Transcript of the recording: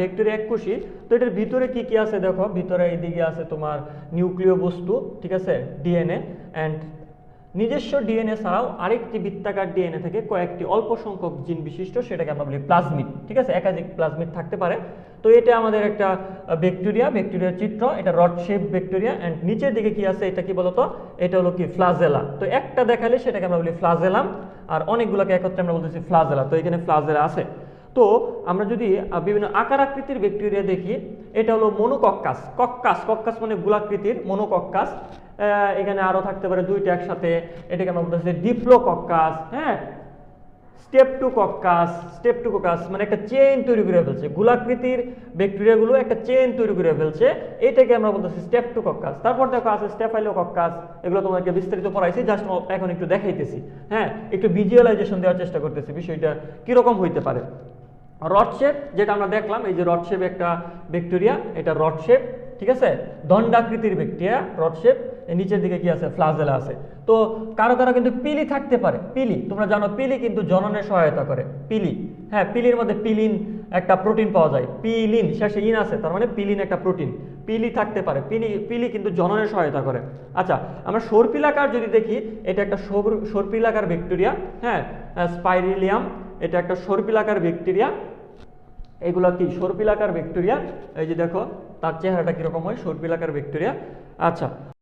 Bacteria এককোষী তো এটার ভিতরে কি কি আছে দেখো? ভিতরে এইদিকে আছে তোমার নিউক্লিয় বস্তু, ঠিক আছে? ডিএনএ অ্যান্ড নিজস্ব ডিএনএ ছাড়াও আরেকটি বৃত্তাকার ডিএনএ থেকে কয়েকটি অল্প সংখ্যক জিন বিশিষ্ট, সেটাকে আমরা বলি প্লাজমিড ঠিক আছে? একাধিক প্লাজমিড থাকতে পারে। তো এটা আমাদের একটা ব্যাকটেরিয়া ব্যাকটেরিয়ার চিত্র, এটা রড শেপ ব্যাকটেরিয়া অ্যান্ড নিচের দিকে কি আছে? এটা কি বলতো? এটা হলো কি ফ্লাজেলা তো একটা দেখালে সেটাকে আমরা বলি ফ্লাজেলাম আর অনেকগুলোকে একত্রে আমরা বলতেছি ফ্লাজেলা তো এখানে ফ্লাজেলা আছে। তো আমরা যদি বিভিন্ন আকার আকৃতির ব্যাকটেরিয়া দেখি, এটা হলো মনোকক্কাস। কক্কাস কক্কাস মানে গোলাকৃতির মনোকক্কাস। এখানে আরও থাকতে পারে দুইটা একসাথে। এটাকে আমরা বলতেছি ডিপ্লোকক্কাস হ্যাঁ? Streptococcus streptococcus মানে একটা চেইন তৈরি করে ফেলছে। গোলাকৃতির ব্যাকটেরিয়াগুলো একটা চেইন তৈরি করে ফেলছে। এটাকে আমরা বলতেছি স্টেপ টু কক্কাস তারপর দেখো আছে স্টেফাইলো কক্কাস এগুলো তোমাকে বিস্তারিত পড়াইছি, জাস্ট এখন একটু দেখাইতেছি হ্যাঁ? একটু ভিজুয়ালাইজেশন দেওয়ার চেষ্টা করতেছি, বিষয়টা কীরকম হইতে পারে। রড শেপ যেটা আমরা দেখলাম, এই যে রড শেপ একটা ব্যাকটেরিয়া এটা রড শেপ ঠিক আছে? দণ্ডাকৃতির ব্যাকটেরিয়া রড শেপ নিচের দিকে কি আছে? ফ্লাজেলা আছে। তো কারও কারও কিন্তু পিলি থাকতে পারে। পিলি, তোমরা জানো, পিলি কিন্তু জননে সহায়তা করে। পিলি হ্যাঁ পিলির মধ্যে পিলিন একটা প্রোটিন পাওয়া যায়। পিলিন, শেষে ইন আছে, তার মানে পিলিন একটা প্রোটিন পিলি থাকতে পারে। পিলি পিলি কিন্তু জননে সহায়তা করে। আচ্ছা আমরা সর্পিলাকার যদি দেখি, এটা একটা সর- সর্পিলাকার ব্যাকটেরিয়া হ্যাঁ স্পাইরিলিয়াম এটা একটা সর্পিলাকার ব্যাকটেরিয়া। এগুলো কি? সর্পিলাকার ব্যাকটেরিয়া। এই যে দেখো, তার চেহারাটা কীরকম হয়? সর্পিলাকার ব্যাকটেরিয়া। আচ্ছা।